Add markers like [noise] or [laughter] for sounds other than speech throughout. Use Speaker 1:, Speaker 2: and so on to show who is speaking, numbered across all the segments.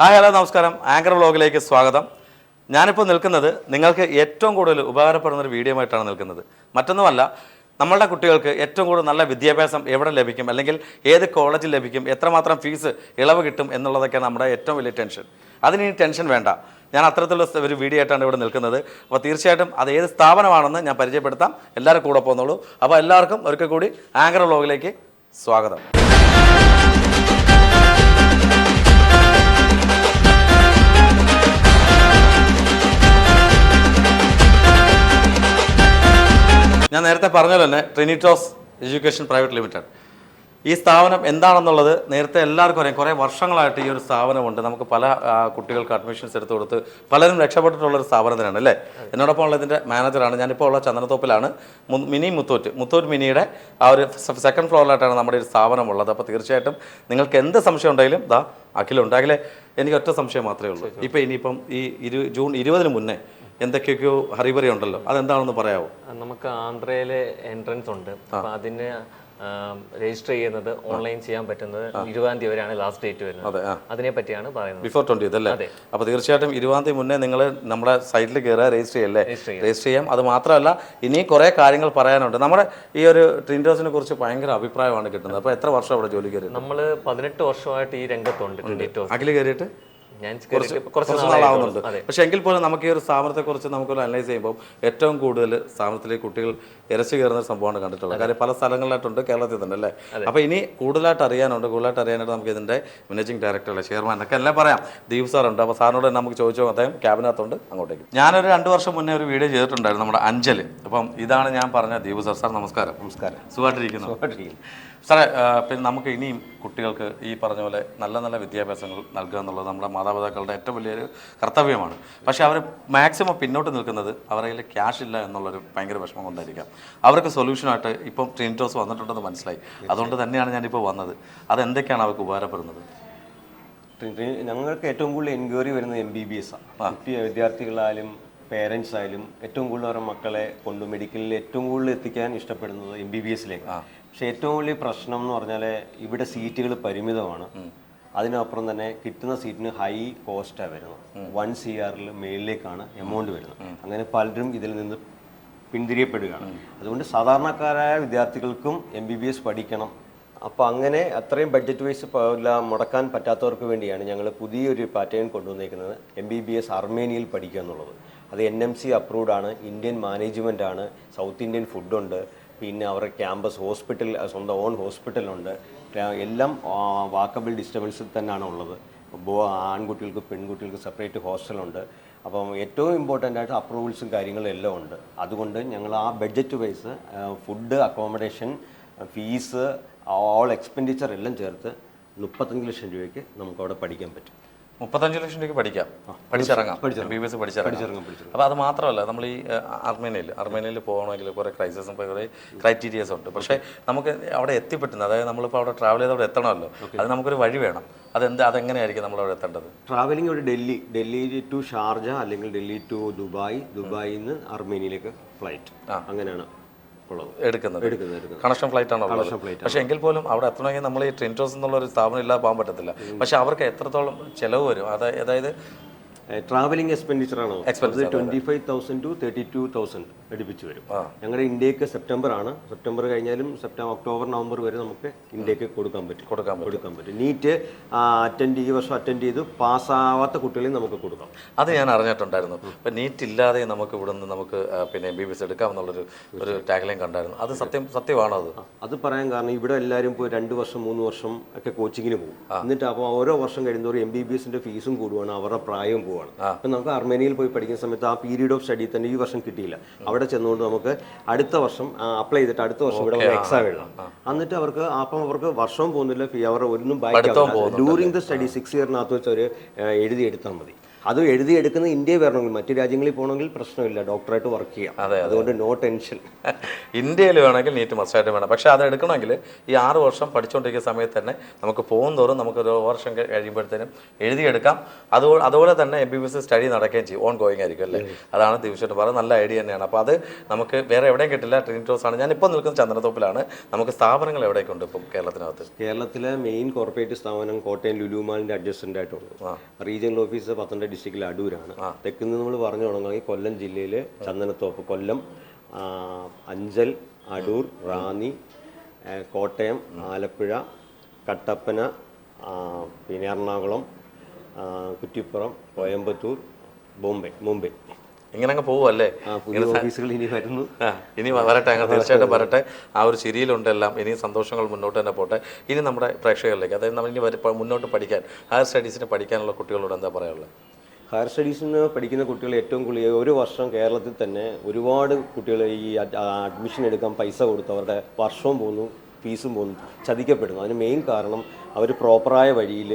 Speaker 1: Hi hello നമസ്കാരം. Anchor വ്ളോഗിലേക്ക് സ്വാഗതം. ഞാനിപ്പോൾ നിൽക്കുന്നത് നിങ്ങൾക്ക് ഏറ്റവും കൂടുതൽ ഉപകാരപ്പെടുന്ന ഒരു വീഡിയോ ആയിട്ടാണ് നിൽക്കുന്നത്. മറ്റൊന്നുമല്ല നമ്മളുടെ കുട്ടികൾക്ക് ഏറ്റവും കൂടുതൽ നല്ല വിദ്യാഭ്യാസം എവിടെ ലഭിക്കും? അല്ലെങ്കിൽ ഏത് കോളേജിൽ ലഭിക്കും? എത്രമാത്രം ഫീസ് ഇളവ് കിട്ടും എന്നുള്ളതൊക്കെ നമ്മുടെ ഏറ്റവും വലിയ ടെൻഷൻ. അതിന് ടെൻഷൻ വേണ്ട. ഞാൻ അത്തരത്തിലുള്ള ഒരു വീഡിയോ ആയിട്ടാണ് ഇവിടെ നിൽക്കുന്നത്. അപ്പോൾ തീർച്ചയായിട്ടും അത് ഏത് സ്ഥാപനമാണെന്ന് ഞാൻ പരിചയപ്പെടുത്താം. എല്ലാവരും കൂടെ പോകുന്നുള്ളൂ അപ്പോൾ എല്ലാവർക്കും ഒരിക്കൽ കൂടി ആങ്കർ വ്ളോഗിലേക്ക് സ്വാഗതം. ഞാൻ നേരത്തെ പറഞ്ഞല്ലോ തന്നെ ട്രിനിറ്റോസ് എഡ്യൂക്കേഷൻ പ്രൈവറ്റ് ലിമിറ്റഡ് ഈ സ്ഥാപനം എന്താണെന്നുള്ളത് നേരത്തെ എല്ലാവർക്കും അറിയാം. കുറേ വർഷങ്ങളായിട്ട് ഈ ഒരു സ്ഥാപനമുണ്ട്. നമുക്ക് പല കുട്ടികൾക്ക് അഡ്മിഷൻസ് എടുത്തു കൊടുത്ത് പലരും രക്ഷപ്പെട്ടിട്ടുള്ള ഒരു സ്ഥാപനം തന്നെയാണ് അല്ലേ? എന്നോടൊപ്പം ഉള്ള ഇതിന്റെ മാനേജറാണ് ഞാനിപ്പോൾ ഉള്ള ചന്ദനത്തോപ്പിലാണ്. മു- മിനി മുത്തൂറ്റ്. മുത്തൂറ്റ് മിനിയുടെ ആ ഒരു സെക്കൻഡ് ഫ്ലോറിലായിട്ടാണ് നമ്മുടെ ഒരു സ്ഥാപനം ഉള്ളത് അപ്പോൾ തീർച്ചയായിട്ടും നിങ്ങൾക്ക് എന്ത് സംശയം ഉണ്ടെങ്കിലും ദാ അഖിലുണ്ട്. അഖിലെ എനിക്ക് ഒറ്റ സംശയം മാത്രമേ ഉള്ളൂ. ഇപ്പോൾ ഇനിയിപ്പം ഈ ഇരു ജൂൺ ഇരുപതിന് മുന്നേ എന്തൊക്കെയൊക്കെയോ ഹറിബറി ഉണ്ടല്ലോ അതെന്താണെന്ന് പറയാമോ
Speaker 2: നമുക്ക് ആന്ധ്രയിലെ എൻട്രൻസ് ഉണ്ട്. അപ്പൊ അതിന് രജിസ്റ്റർ ചെയ്യുന്നത് ഓൺലൈൻ ചെയ്യാൻ പറ്റുന്നത് ഇരുപതാം തീയതി വരെയാണ് ലാസ്റ്റ് ഡേറ്റ് വരുന്നത്.
Speaker 1: അതെ
Speaker 2: അതിനെ പറ്റിയാണ് പറയുന്നത്.
Speaker 1: ബിഫോർ ട്വന്റി അല്ലേ അപ്പോൾ തീർച്ചയായിട്ടും ഇരുപതാം തീയതി മുന്നേ നിങ്ങൾ നമ്മുടെ സൈറ്റിൽ കയറുക രജിസ്റ്റർ ചെയ്യല്ലേ? രജിസ്റ്റർ ചെയ്യാം. അത് മാത്രമല്ല ഇനിയും കുറേ കാര്യങ്ങൾ പറയാനുണ്ട്. നമ്മുടെ ഈ ഒരു ട്രിൻഡോസിനെ കുറിച്ച് ഭയങ്കര അഭിപ്രായമാണ് കിട്ടുന്നത്. അപ്പോൾ എത്ര വർഷം അവിടെ ജോലി കയറി
Speaker 2: നമ്മൾ പതിനെട്ട് വർഷമായിട്ട് ഈ രംഗത്തുണ്ട്
Speaker 1: അഖിൽ കയറിയിട്ട്?
Speaker 2: കുറച്ച്.
Speaker 1: നാളാവുന്നുണ്ട്. പക്ഷെ എങ്കിൽ പോലും നമുക്ക് ഈ ഒരു സ്ഥാപനത്തെക്കുറിച്ച് നമുക്കൊരു അനലൈസ് ചെയ്യുമ്പോൾ ഏറ്റവും കൂടുതൽ സ്ഥാപനത്തിലേക്ക് കുട്ടികൾ ഇരച്ചു കയറുന്ന ഒരു സംഭവമാണ് കണ്ടിട്ടുള്ളത്. കാര്യം പല സ്ഥലങ്ങളിലായിട്ടുണ്ട് കേരളത്തിൽ തന്നെ അല്ലേ അപ്പോൾ ഇനി കൂടുതലായിട്ട് അറിയാനുണ്ട് കൂടുതലായിട്ട് അറിയാനായിട്ട് നമുക്ക് ഇതിന്റെ മാനേജിംഗ് ഡയറക്ടറല്ലേ ചെയർമാൻ ഒക്കെ എല്ലാം പറയാം. ദീപ് സാറുണ്ട് അപ്പോൾ സാറിനോട് തന്നെ നമുക്ക് ചോദിച്ചോ അദ്ദേഹം ക്യാബിനകത്തുണ്ട് അങ്ങോട്ടേക്ക്. ഞാനൊരു രണ്ട് വർഷം മുന്നേ ഒരു വീഡിയോ ചെയ്തിട്ടുണ്ടായിരുന്നു നമ്മുടെ അഞ്ചൽ അപ്പം ഇതാണ് ഞാൻ പറഞ്ഞ ദീപ് സാർ സാർ നമസ്കാരം. നമസ്കാരം. സുഖമായിട്ടിരിക്കുന്നു? സാറേ പിന്നെ നമുക്ക് ഇനിയും കുട്ടികൾക്ക് ഈ പറഞ്ഞ പോലെ നല്ല നല്ല വിദ്യാഭ്യാസങ്ങൾ നൽകുക എന്നുള്ളത് നമ്മുടെ മാതാപിതാക്കളുടെ ഏറ്റവും വലിയൊരു കർത്തവ്യമാണ്. പക്ഷേ അവർ മാക്സിമം പിന്നോട്ട് നിൽക്കുന്നത് അവരുടെ കയ്യിൽ ക്യാഷ് ഇല്ല എന്നുള്ളൊരു ഭയങ്കര വിഷമം കൊണ്ടായിരിക്കാം. അവർക്ക് സൊല്യൂഷനായിട്ട് ഇപ്പം ട്രിനിറ്റോസ് വന്നിട്ടുണ്ടെന്ന് മനസ്സിലായി. അതുകൊണ്ട് തന്നെയാണ് ഞാനിപ്പോൾ വന്നത്. അതെന്തൊക്കെയാണ് അവർക്ക് ഉപകാരപ്പെടുന്നത്?
Speaker 3: ഞങ്ങൾക്ക് ഏറ്റവും കൂടുതൽ എൻക്വയറി വരുന്നത് എം ബി ബി എസ് ആണ് വിദ്യാർത്ഥികളായാലും പേരൻസ് ആയാലും ഏറ്റവും കൂടുതൽ അവരുടെ മക്കളെ കൊണ്ട് മെഡിക്കലിൽ ഏറ്റവും കൂടുതൽ എത്തിക്കാൻ ഇഷ്ടപ്പെടുന്നത് എം ബി ബി എസിലേക്ക് പക്ഷേ ഏറ്റവും വലിയ പ്രശ്നം എന്ന് പറഞ്ഞാൽ ഇവിടെ സീറ്റുകൾ പരിമിതമാണ്. അതിനപ്പുറം തന്നെ കിട്ടുന്ന സീറ്റിന് ഹൈ കോസ്റ്റാണ് വരുന്നത്. വൺ സി ആറിൽ മേളിലേക്കാണ് എമൗണ്ട് വരുന്നത്. അങ്ങനെ പലരും ഇതിൽ നിന്ന് പിന്തിരിയപ്പെടുകയാണ്. അതുകൊണ്ട് സാധാരണക്കാരായ വിദ്യാർത്ഥികൾക്കും എം ബി ബി എസ് പഠിക്കണം. അപ്പോൾ അങ്ങനെ അത്രയും ബഡ്ജറ്റ് വൈസ് മുടക്കാൻ പറ്റാത്തവർക്ക് വേണ്ടിയാണ് ഞങ്ങൾ പുതിയൊരു പാറ്റേൺ കൊണ്ടുവന്നിരിക്കുന്നത് എം ബി ബി എസ് അർമേനിയയിൽ പഠിക്കുക എന്നുള്ളത്. അത് എൻ എം സി അപ്രൂവ്ഡ് ആണ്. ഇന്ത്യൻ മാനേജ്മെന്റ് ആണ്. സൗത്ത് ഇന്ത്യൻ ഫുഡുണ്ട് പിന്നെ അവരുടെ ക്യാമ്പസ് ഹോസ്പിറ്റൽ സ്വന്തം ഓൺ ഹോസ്പിറ്റലുണ്ട്. എല്ലാം വാക്കബിൾ ഡിസ്റ്റർബൻസിൽ തന്നെയാണ് ഉള്ളത്. ആൺകുട്ടികൾക്ക് പെൺകുട്ടികൾക്ക് സെപ്പറേറ്റ് ഹോസ്റ്റലുണ്ട്. അപ്പം ഏറ്റവും ഇമ്പോർട്ടന്റ് ആയിട്ട് അപ്രൂവൽസും കാര്യങ്ങളും എല്ലാം ഉണ്ട്. അതുകൊണ്ട് ഞങ്ങൾ ആ budget wise food accommodation fees all expenditure എല്ലാം ചേർത്ത് മുപ്പത്തഞ്ച് ലക്ഷം രൂപയ്ക്ക് നമുക്ക് അവിടെ പഠിക്കാൻ പറ്റും.
Speaker 1: മുപ്പത്തഞ്ച് ലക്ഷം രൂപയ്ക്ക് പഠിക്കാം. പഠിച്ചിറങ്ങാം. ബി ബി എസ് പഠിച്ചിറങ്ങാം. അപ്പോൾ അത് മാത്രമല്ല നമ്മൾ ഈ അർമേനിയയിൽ അർമേനിയയിൽ പോകണമെങ്കിൽ കുറേ ക്രൈസിസും കുറേ ക്രൈറ്റീരിയസ് ഉണ്ട്. പക്ഷേ നമുക്ക് അവിടെ എത്തിപ്പെട്ടുന്നത് അതായത് നമ്മളിപ്പോൾ അവിടെ ട്രാവൽ ചെയ്ത് അവിടെ എത്തണമല്ലോ. അത് നമുക്കൊരു വഴി വേണം. അതെന്ത് അതെങ്ങനെയായിരിക്കും നമ്മൾ അവിടെ എത്തേണ്ടത്?
Speaker 3: ട്രാവലിംഗ് ഒരു ഡൽഹി ഡൽഹി ടു ഷാർജ അല്ലെങ്കിൽ ഡൽഹി ടു ദുബായ് ദുബായിൽ നിന്ന് അർമേനിയയിലേക്ക് ഫ്ലൈറ്റ് അങ്ങനെയാണ്. ഉള്ളത്
Speaker 1: എടുക്കുന്നത്. കണക്ഷൻ ഫ്ലൈറ്റ് ആണോ ഉള്ളത്? പക്ഷേ എങ്കിൽ പോലും അവിടെ എത്തണമെങ്കിൽ നമ്മൾ ഈ ട്രിന്റോസ് എന്നുള്ള ഒരു സ്ഥാപനം ഇല്ലാതെ പോകാൻ പറ്റത്തില്ല പക്ഷേ അവർക്ക് എത്രത്തോളം ചിലവ് വരും? അതായത്
Speaker 3: ട്രാവലിംഗ് എക്സ്പെൻഡിച്ചർ ആണ്? അത് twenty five thousand to thirty two thousand അടുപ്പിച്ച് വരും. ഞങ്ങളുടെ ഇന്ത്യയ്ക്ക് സെപ്റ്റംബർ ആണ്. സെപ്റ്റംബർ കഴിഞ്ഞാലും സെപ്റ്റംബർ ഒക്ടോബർ നവംബർ വരെ നമുക്ക് ഇന്ത്യയ്ക്ക് കൊടുക്കാൻ പറ്റും.
Speaker 1: കൊടുക്കാൻ പറ്റും.
Speaker 3: കൊടുക്കാൻ പറ്റും. നീറ്റ് അറ്റൻഡ് ഈ വർഷം അറ്റൻഡ് ചെയ്ത്. പാസ്സാവാത്ത കുട്ടികളെയും നമുക്ക് കൊടുക്കാം.
Speaker 1: അത് ഞാൻ അറിഞ്ഞിട്ടുണ്ടായിരുന്നു. ഇപ്പം നീറ്റ് ഇല്ലാതെ നമുക്ക് ഇവിടെ നിന്ന് നമുക്ക് പിന്നെ ബി ബി എസ് എടുക്കാം എന്നുള്ളൊരു ഒരു ടാഗ്ലൈൻ കണ്ടായിരുന്നു. അത് സത്യം സത്യമാണോ അത്?
Speaker 3: അത് പറയാൻ കാരണം ഇവിടെ എല്ലാവരും പോയി രണ്ട് വർഷം മൂന്ന് വർഷം ഒക്കെ കോച്ചിങ്ങിന് പോകും. എന്നിട്ട് അപ്പോൾ ഓരോ വർഷം കഴിയുന്നവർ എം ബി ബി എസിന്റെ ഫീസും കൂടുവാണ്. അവരുടെ പ്രായവും പോവാണ്. അപ്പം നമുക്ക് അർമേനിയയിൽ പോയി പഠിക്കുന്ന സമയത്ത് ആ പീരീഡ് ഓഫ് സ്റ്റഡി തന്നെ ഈ വർഷം കിട്ടിയില്ല. അവിടെ ചെന്നുകൊണ്ട് നമുക്ക് അടുത്ത വർഷം അപ്ലൈ ചെയ്തിട്ട് അടുത്ത വർഷം ഇവിടെ എക്സാം എഴുതാം. എന്നിട്ട് അവർക്ക് അപ്പം അവർക്ക് വർഷവും പോകുന്നില്ല ഫീ അവർ ഒന്നും ബാക്കി ഡ്യൂറിങ് ദ സ്റ്റഡി സിക്സ് ഇയറിനകത്ത് വെച്ച് അവർ എഴുതി എടുത്താൽ മതി. അത് എഴുതിയെടുക്കുന്ന ഇന്ത്യയിൽ വരണമെങ്കിൽ മറ്റു രാജ്യങ്ങളിൽ പോകണമെങ്കിൽ പ്രശ്നമില്ല. ഡോക്ടറായിട്ട് വർക്ക് ചെയ്യാം.
Speaker 1: അതെ,
Speaker 3: അതുകൊണ്ട് നോ ടെൻഷൻ [laughs]
Speaker 1: ഇന്ത്യയിൽ വേണമെങ്കിൽ നീറ്റ് മസ്റ്റായിട്ട് വേണം. പക്ഷേ അത് എടുക്കണമെങ്കിൽ ഈ ആറ് വർഷം പഠിച്ചുകൊണ്ടിരിക്കുന്ന സമയത്ത് തന്നെ നമുക്ക് പോകും തോറും നമുക്ക് ഒരു വർഷം കഴി- കഴിയുമ്പോഴത്തേനും എഴുതിയെടുക്കാം. അതുപോലെ അതുപോലെ തന്നെ M B B S study നടക്കുകയും ചെയ്യും. ഓൺ ഗോയിങ് ആയിരിക്കും അല്ലേ? അതാണ് ദിവസം പറയുന്നത് നല്ല ഐഡിയ തന്നെയാണ്. അപ്പോൾ അത് നമുക്ക് വേറെ എവിടെയും കിട്ടില്ല. ട്രിനിറ്റോസ് ആണ്. ഞാൻ ഇപ്പോൾ നിൽക്കുന്ന ചന്ദ്രത്തോപ്പിലാണ്. നമുക്ക് സ്ഥാപനങ്ങൾ എവിടെയൊക്കെ ഉണ്ട് ഇപ്പം കേരളത്തിനകത്ത്?
Speaker 3: കേരളത്തിലെ മെയിൻ കോർപ്പറേറ്റ് സ്ഥാപനം കോട്ടയം ലുലുമാളിന്റെ അഡ്ജസ്റ്റന്റ് ആയിട്ടുള്ളൂ. റീജിയണൽ ഓഫീസ് പത്തനംതിട്ട ഡിസ്ട്രിക്റ്റിലെ അടൂരാണ്. തെക്കുന്ന് നമ്മൾ പറഞ്ഞു തുടങ്ങുകയാണെങ്കിൽ കൊല്ലം ജില്ലയിലെ ചന്ദനത്തോപ്പ് കൊല്ലം അഞ്ചൽ അടൂർ റാന്നി കോട്ടയം ആലപ്പുഴ കട്ടപ്പന പിന്നെ എറണാകുളം കുറ്റിപ്പുറം കോയമ്പത്തൂർ ബോംബെ മുംബൈ.
Speaker 1: ഇങ്ങനെ അങ്ങ് പോവുമല്ലേ
Speaker 3: ആ ഓഫീസുകൾ ഇനി വരുന്നു.
Speaker 1: ഇനി വരട്ടെ അങ്ങ് തീർച്ചയായിട്ടും വരട്ടെ. ആ ഒരു ചിരിയിലുണ്ടെല്ലാം ഇനി സന്തോഷങ്ങൾ മുന്നോട്ട് തന്നെ പോട്ടെ. ഇനി നമ്മുടെ പ്രേക്ഷകരിലേക്ക് അതായത് നമ്മൾ ഇനി മുന്നോട്ട് പഠിക്കാൻ ഹയർ സ്റ്റഡീസിന് പഠിക്കാനുള്ള കുട്ടികളോട് എന്താ പറയാനുള്ളത്?
Speaker 3: ഹയർ സ്റ്റഡീസിന് പഠിക്കുന്ന കുട്ടികൾ ഏറ്റവും കൂടുതൽ ഒരു വർഷം കേരളത്തിൽ തന്നെ ഒരുപാട് കുട്ടികൾ ഈ അഡ്മിഷൻ എടുക്കാൻ പൈസ കൊടുത്ത് അവരുടെ വർഷവും പോകുന്നു ഫീസും പോകുന്നു ചതിക്കപ്പെടുന്നു. അതിന് മെയിൻ കാരണം അവർ പ്രോപ്പറായ വഴിയിൽ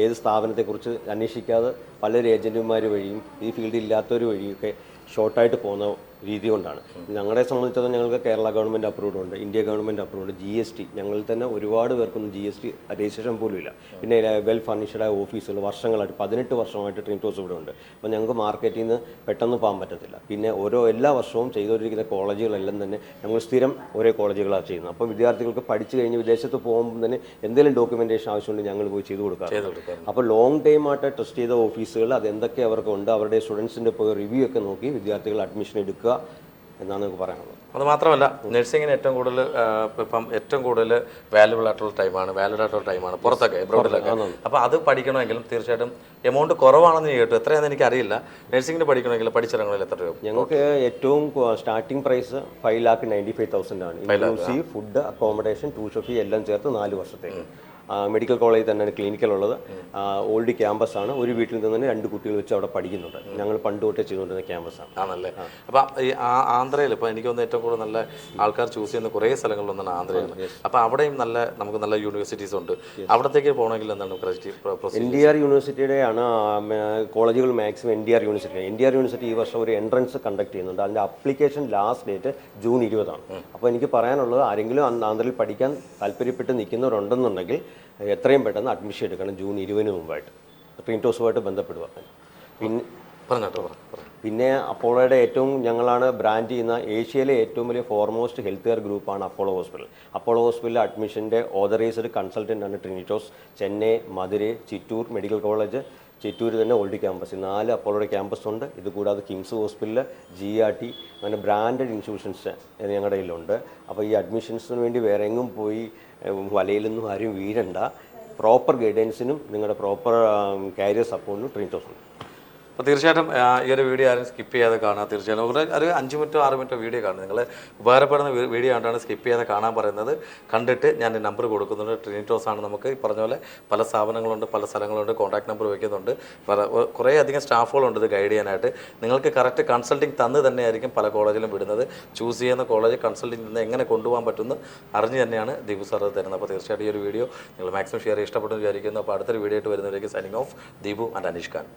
Speaker 3: ഏത് സ്ഥാപനത്തെക്കുറിച്ച് അന്വേഷിക്കാതെ പല ഏജന്റുമാർ വഴിയും ഈ ഫീൽഡിൽ ഇല്ലാത്തവർ വഴിയൊക്കെ ഷോർട്ടായിട്ട് പോകുന്ന രീതി കൊണ്ടാണ്. ഞങ്ങളെ സംബന്ധിച്ചിടത്തോളം ഞങ്ങൾക്ക് കേരള ഗവൺമെന്റ് അപ്രൂവ്ഡ് ഉണ്ട് India government approved G S T ഞങ്ങളിൽ തന്നെ ഒരുപാട് പേർക്കൊന്നും ജി എസ് ടി രജിസ്ട്രേഷൻ പോലും ഇല്ല പിന്നെ വെൽ ഫർണിഷ്ഡ് ആയ ഓഫീസുകൾ വർഷങ്ങളായിട്ട് പതിനെട്ട് വർഷമായിട്ട് ട്രിനിറ്റോസ് ഇവിടെ ഉണ്ട്. അപ്പോൾ ഞങ്ങൾക്ക് മാർക്കറ്റിൽ നിന്ന് പെട്ടെന്ന് പോകാൻ പറ്റത്തില്ല. പിന്നെ ഓരോ എല്ലാ വർഷവും ചെയ്തുകൊണ്ടിരിക്കുന്ന കോളേജുകളെല്ലാം തന്നെ ഞങ്ങൾ സ്ഥിരം ഒരേ കോളേജുകളാണ് ചെയ്യുന്നത്. അപ്പോൾ വിദ്യാർത്ഥികൾക്ക് പഠിച്ചു കഴിഞ്ഞ് വിദേശത്ത് പോകുമ്പോൾ തന്നെ എന്തെങ്കിലും ഡോക്യുമെന്റേഷൻ ആവശ്യമുണ്ട് ഞങ്ങൾ പോയി ചെയ്തു കൊടുക്കാറ്
Speaker 1: ചെയ്ത് കൊടുക്കാറുണ്ട്.
Speaker 3: അപ്പോൾ ലോങ് ടൈം ആയിട്ട് ട്രസ്റ്റ് ചെയ്ത ഓഫീസുകൾ അത് എന്തൊക്കെ അവർക്ക് ഉണ്ട് അവരുടെ സ്റ്റുഡൻസിന്റെ പോയി റിവ്യൂ ഒക്കെ നോക്കി വിദ്യാർത്ഥികൾ അഡ്മിഷൻ എടുക്കുക എന്നാണ് നമുക്ക് പറയാനുള്ളത്.
Speaker 1: അത് മാത്രമല്ല നഴ്സിങ്ങിന് ഏറ്റവും കൂടുതൽ ഇപ്പം ഏറ്റവും കൂടുതൽ വാല്യുബിൾ ആയിട്ടുള്ള ടൈമാണ് വാല്യൂഡ് ആയിട്ടുള്ള ടൈമാണ് പുറത്തൊക്കെ എബ്രോഡിലൊക്കെ അപ്പോൾ അത് പഠിക്കണമെങ്കിലും തീർച്ചയായിട്ടും എമൗണ്ട് കുറവാണെന്ന് കേട്ടു. എത്രയാണെന്ന് എനിക്ക് അറിയില്ല നഴ്സിങ്ങിന് പഠിക്കണമെങ്കിൽ പഠിച്ചിറങ്ങണമെങ്കിൽ എത്ര രൂപ?
Speaker 3: ഞങ്ങൾക്ക് ഏറ്റവും starting price five lakh ninety five thousand ആണ്. ഫുഡ് അക്കോമഡേഷൻ ട്യൂഷൻ ഫീ എല്ലാം ചേർത്ത് നാല് വർഷത്തേക്ക്. മെഡിക്കൽ കോളേജിൽ തന്നെയാണ് ക്ലിനിക്കൽ ഉള്ളത് ഓൾഡ് ക്യാമ്പസ് ആണ്. ഒരു വീട്ടിൽ നിന്ന് തന്നെ രണ്ട് കുട്ടികൾ വെച്ച് അവിടെ പഠിക്കുന്നുണ്ട്. ഞങ്ങൾ പണ്ട് തൊട്ടേ ചെയ്തുകൊണ്ടിരുന്ന ക്യാമ്പസ് ആണ്.
Speaker 1: ആണല്ലേ? അപ്പം ഈ ആന്ധ്രയിൽ ഇപ്പോൾ എനിക്ക് തോന്നുന്ന ഏറ്റവും കൂടുതൽ നല്ല ആൾക്കാർ ചൂസ് ചെയ്യുന്ന കുറേ സ്ഥലങ്ങളിലൊന്നാണ് ആന്ധ്രയാണ് അപ്പോൾ അവിടെയും നല്ല നമുക്ക് നല്ല യൂണിവേഴ്സിറ്റീസ് ഉണ്ട്. അവിടത്തേക്ക് പോകണമെങ്കിൽ എന്താണ്
Speaker 3: എൻ ഡി ആർ യൂണിവേഴ്സിറ്റിയുടെ ആണ് കോളേജുകൾ maximum N D R university N D R university ഈ വർഷം ഒരു എൻട്രൻസ് കണ്ടക്ട് ചെയ്യുന്നുണ്ട്. അതിന്റെ അപ്ലിക്കേഷൻ ലാസ്റ്റ് ഡേറ്റ് ജൂൺ ഇരുപതാണ്. അപ്പോൾ എനിക്ക് പറയാനുള്ളത് ആരെങ്കിലും ആന്ധ്രയിൽ പഠിക്കാൻ താല്പര്യപ്പെട്ട് നിൽക്കുന്നവരുണ്ടെന്നുണ്ടെങ്കിൽ എത്രയും പെട്ടെന്ന് അഡ്മിഷൻ എടുക്കണം ജൂൺ ഇരുപതിന് മുമ്പായിട്ട്. ട്രീന്റോസുമായിട്ട് ബന്ധപ്പെടുക. പിന്നെ. പിന്നെ അപ്പോളോയുടെ ഏറ്റവും ഞങ്ങളാണ് ബ്രാൻഡ് ചെയ്യുന്ന ഏഷ്യയിലെ ഏറ്റവും വലിയ ഫോർമോസ്റ്റ് ഹെൽത്ത് കെയർ ഗ്രൂപ്പാണ് അപ്പോളോ ഹോസ്പിറ്റൽ അപ്പോളോ ഹോസ്പിറ്റലിലെ അഡ്മിഷന്റെ ഓതറൈസ്ഡ് കൺസൾട്ടന്റ് ആണ് ട്രിനിറ്റോസ് ചെന്നൈ മധുരൈ ചിറ്റൂർ മെഡിക്കൽ കോളേജ് ചിറ്റൂർ തന്നെ ഓൾഡ് ക്യാമ്പസ്. ഈ നാല് അപ്പോളോയുടെ ക്യാമ്പസ് ഉണ്ട്. ഇത് കൂടാതെ KIMS hospital G R T അങ്ങനെ ബ്രാൻഡഡ് ഇൻസ്റ്റിറ്റ്യൂഷൻസ് ഞങ്ങളുടെ കയ്യിലുണ്ട്. അപ്പോൾ ഈ അഡ്മിഷൻസിന് വേണ്ടി വേറെ എങ്ങും പോയി വലയിലൊന്നും ആരും വീഴണ്ട. പ്രോപ്പർ ഗൈഡൻസിനും നിങ്ങളുടെ പ്രോപ്പർ കാരിയർ സപ്പോർട്ടിനും ട്രീറ്റ് ഉണ്ട്
Speaker 1: അപ്പോൾ തീർച്ചയായിട്ടും ഈ ഒരു വീഡിയോ ആരും സ്കിപ്പ് ചെയ്യാതെ കാണുക. തീർച്ചയായിട്ടും. ഒരു ഒരു അഞ്ച് മിനിറ്റോ ആറ് മിനിറ്റോ വീഡിയോ കാണുക. നിങ്ങൾ ഉപകാരപ്പെടുന്ന വീഡിയോ ആയിട്ടാണ് സ്കിപ്പ് ചെയ്യാതെ കാണാൻ പറയുന്നത്. കണ്ടിട്ട് ഞാൻ നമ്പർ കൊടുക്കുന്നുണ്ട്. ട്രിനിറ്റോസ് ആണ് നമുക്ക് ഈ പറഞ്ഞ പോലെ പല സ്ഥാപനങ്ങളുണ്ട് പല സ്ഥലങ്ങളുണ്ട്. കോൺടാക്ട് നമ്പർ വയ്ക്കുന്നുണ്ട് പല കുറേ അധികം സ്റ്റാഫുകളുണ്ട് ഇത് ഗൈഡ് ചെയ്യാനായിട്ട്. നിങ്ങൾക്ക് കറക്റ്റ് കൺസൾട്ടിങ് തന്ന് തന്നെയായിരിക്കും പല കോളേജിലും വിടുന്നത്. ചൂസ് ചെയ്യുന്ന കോളേജ് കൺസൾട്ടിങ് തന്നെ എങ്ങനെ കൊണ്ടുപോകാൻ പറ്റുമെന്ന് അറിഞ്ഞ് തന്നെയാണ് ദീപു സാർ തരുന്നത്. അപ്പോൾ തീർച്ചയായിട്ടും ഈ ഒരു വീഡിയോ നിങ്ങൾ മാക്സിമം ഷെയർ ഇഷ്ടപ്പെട്ടു വിചാരിക്കുന്നു. അപ്പോൾ അടുത്തൊരു വീഡിയോ ആയിട്ട് വരുന്നവരേക്ക് signing off Deepu and Aneesh Khan.